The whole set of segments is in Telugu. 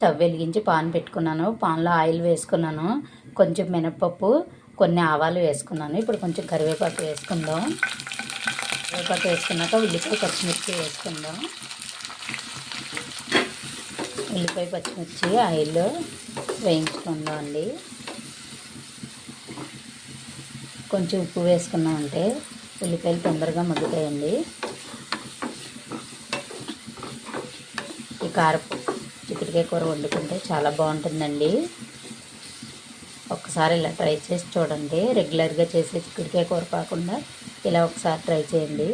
స్టవ్ వెలిగించి పాన్ పెట్టుకున్నాను. పాన్లో ఆయిల్ వేసుకున్నాను. కొంచెం మినపప్పు కొన్ని ఆవాలు వేసుకున్నాను. ఇప్పుడు కొంచెం కరివేపాకు వేసుకుందాం. కరివేపాకు వేసుకున్నాక ఉల్లిపాయ పచ్చిమిర్చి వేసుకుందాం. ఉల్లిపాయ పచ్చిమిర్చి ఆయిల్లో వేయించుకుందాం అండి. కొంచెం ఉప్పు వేసుకున్నామంటే ఉల్లిపాయలు తొందరగా మగ్గుతాయండి. ఈ కారపు చిక్కుడుకాయ కూర వండుకుంటే చాలా బాగుంటుందండి. ఒకసారి ఇలా ట్రై చేసి చూడండి. రెగ్యులర్గా చేసే చిక్కుడుకాయ కూర కాకుండా ఇలా ఒకసారి ట్రై చేయండి.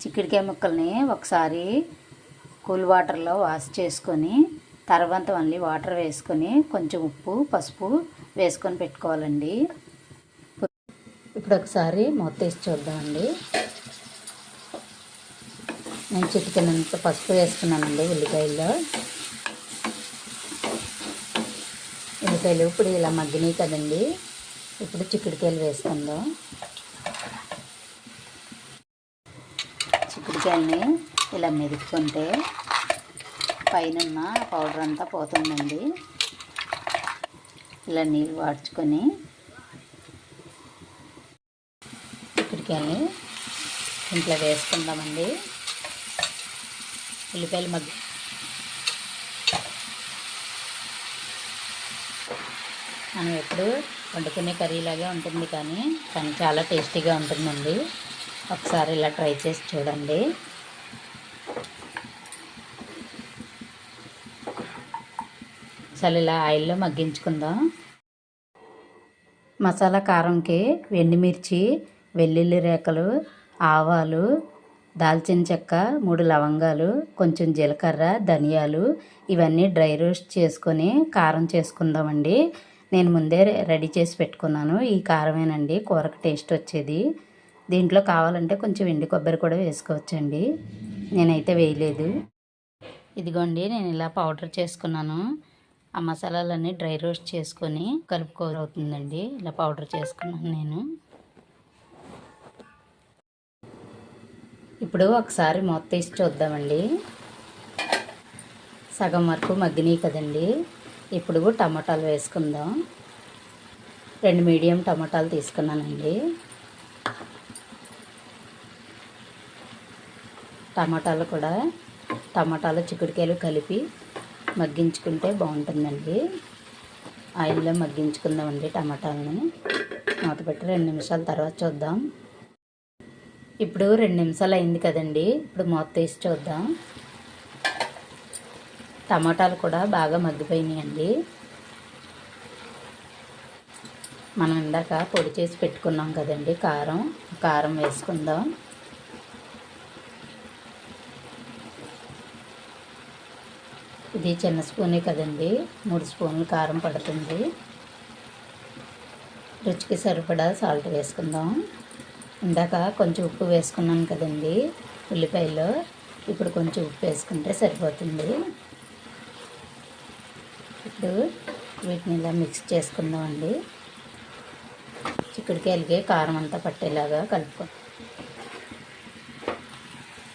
చిక్కుడుకాయ ముక్కల్ని ఒకసారి కూల్ వాటర్లో వాష్ చేసుకొని తర్వాత మళ్ళీ వాటర్ వేసుకొని కొంచెం ఉప్పు పసుపు వేసుకొని పెట్టుకోవాలండి. ఇప్పుడు ఒకసారి మూత తీసి చూద్దామండి. నేను చిటికెనంత పసుపు వేసుకున్నానండి ఉల్లిపాయల్లో. ఉల్లిపాయలు ఇప్పుడు ఇలా మగ్గినాయి కదండి. ఇప్పుడు చిక్కుడుకాయలు వేసుకుందాం. చిక్కుడుకాయలని ఇలా మెదుపుకుంటే పైన పౌడర్ అంతా పోతుందండి. ఇలా నీళ్ళు వాడ్చుకొని చిక్కుడుకాయలని ఇంట్లో వేసుకుందామండి. ఉల్లిపాయలు మగ్గి మనం ఎప్పుడు వండుకునే కర్రీలాగే ఉంటుంది కానీ కానీ చాలా టేస్టీగా ఉంటుందండి. ఒకసారి ఇలా ట్రై చేసి చూడండి. అసలు ఇలా ఆయిల్లో మగ్గించుకుందాం. మసాలా కారంకి వెండిమిర్చి వెల్లుల్లి రేకలు ఆవాలు దాల్చిన చెక్క మూడు లవంగాలు కొంచెం జీలకర్ర ధనియాలు ఇవన్నీ డ్రై రోస్ట్ చేసుకొని కారం చేసుకుందామండి. నేను ముందే రెడీ చేసి పెట్టుకున్నాను. ఈ కారమేనండి కూరకు టేస్ట్ వచ్చేది. దీంట్లో కావాలంటే కొంచెం ఎండి కొబ్బరి కూడా వేసుకోవచ్చండి. నేనైతే వేయలేదు. ఇదిగోండి నేను ఇలా పౌడర్ చేసుకున్నాను. ఆ మసాలాలన్నీ డ్రై రోస్ట్ చేసుకొని కలుపుకోవుతుందండి ఇలా పౌడర్ చేసుకున్నాను నేను. ఇప్పుడు ఒకసారి మూత తీసి చూద్దామండి. సగం వరకు మగ్గినాయి కదండి. ఇప్పుడు టమాటాలు వేసుకుందాం. రెండు మీడియం టమాటాలు తీసుకున్నానండి. టమాటాలు కూడా టమాటాలు చిక్కుడుకాయలు కలిపి మగ్గించుకుంటే బాగుంటుందండి. ఆయిల్లో మగ్గించుకుందామండి టమాటాలని. మూత పెట్టి రెండు నిమిషాల తర్వాత చూద్దాం. ఇప్పుడు రెండు నిమిషాలు అయింది కదండి. ఇప్పుడు మూత తీసి చూద్దాం. టమాటాలు కూడా బాగా మగ్గిపోయినాయండి. మనం ఇందాక పొడి చేసి పెట్టుకున్నాం కదండి కారం. కారం వేసుకుందాం. ఇది చిన్న స్పూనే కదండి. మూడు స్పూన్లు కారం పడుతుంది. రుచికి సరిపడా సాల్ట్ వేసుకుందాం. ఇందాక కొంచెం ఉప్పు వేసుకున్నాను కదండి ఉల్లిపాయలో. ఇప్పుడు కొంచెం ఉప్పు వేసుకుంటే సరిపోతుంది. ఇప్పుడు వీటిని ఇలా మిక్స్ చేసుకుందామండి. చిక్కుడుకాయలకి కారం అంతా పట్టేలాగా కలుపుకో.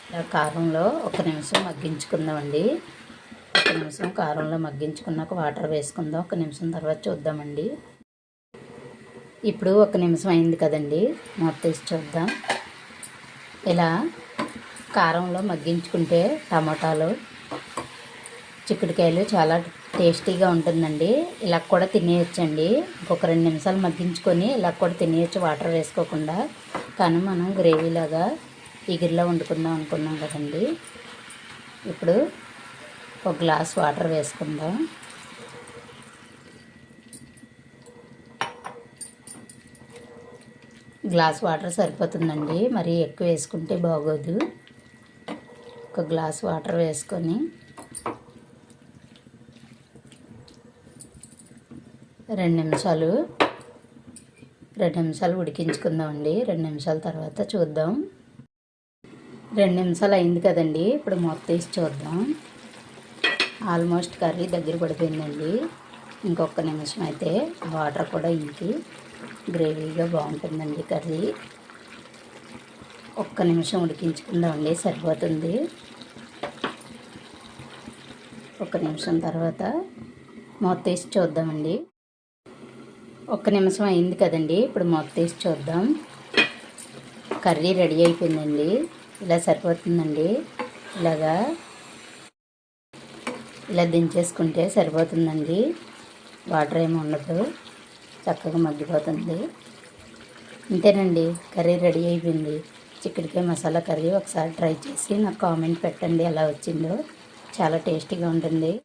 ఇలా కారంలో ఒక నిమిషం మగ్గించుకుందామండి. ఒక నిమిషం కారంలో మగ్గించుకున్నాక వాటర్ వేసుకుందాం. ఒక నిమిషం తర్వాత చూద్దామండి. ఇప్పుడు ఒక నిమిషం అయింది కదండి. మూత తీసి చూద్దాం. ఇలా కారంలో మగ్గించుకుంటే టమాటాలు చిక్కుడుకాయలు చాలా టేస్టీగా ఉంటుందండి. ఇలా కూడా తినేయచ్చండి. ఇంకొక రెండు నిమిషాలు మగ్గించుకొని ఇలా కూడా తినేయచ్చు వాటర్ వేసుకోకుండా. కానీ మనం గ్రేవీలాగా ఇగిరిలో వండుకుందాం అనుకున్నాం కదండి. ఇప్పుడు ఒక గ్లాస్ వాటర్ వేసుకుందాం. గ్లాస్ వాటర్ సరిపోతుందండి. మరి ఎక్కువ వేసుకుంటే బాగోదు. ఒక గ్లాస్ వాటర్ వేసుకొని రెండు నిమిషాలు రెండు నిమిషాలు ఉడికించుకుందామండి. రెండు నిమిషాల తర్వాత చూద్దాం. రెండు నిమిషాలు అయింది కదండి. ఇప్పుడు మొత్తం తీసి చూద్దాం. ఆల్మోస్ట్ కర్రీ దగ్గర పడిపోయిందండి. ఇంకొక నిమిషం అయితే వాటర్ కూడా ఇంకి. గ్రేవీగా బాగుంటుందండి కర్రీ. ఒక్క నిమిషం ఉడికించుకుందామండి సరిపోతుంది. ఒక నిమిషం తర్వాత మూత తీసి చూద్దామండి. ఒక్క నిమిషం అయింది కదండి ఇప్పుడు మూత తీసి చూద్దాం. కర్రీ రెడీ అయిపోయిందండి ఇలా సరిపోతుందండి. ఇలాగా ఇలా దించేసుకుంటే సరిపోతుందండి. వాటర్ ఏమి ఉండదు. చక్కగా మగ్గిపోతుంది. అంతేనండి కర్రీ రెడీ అయిపోయింది. చిక్కడికాయ మసాలా కర్రీ ఒకసారి ట్రై చేసి నాకు కామెంట్ పెట్టండి ఎలా వచ్చిందో. చాలా టేస్టీగా ఉంటుంది.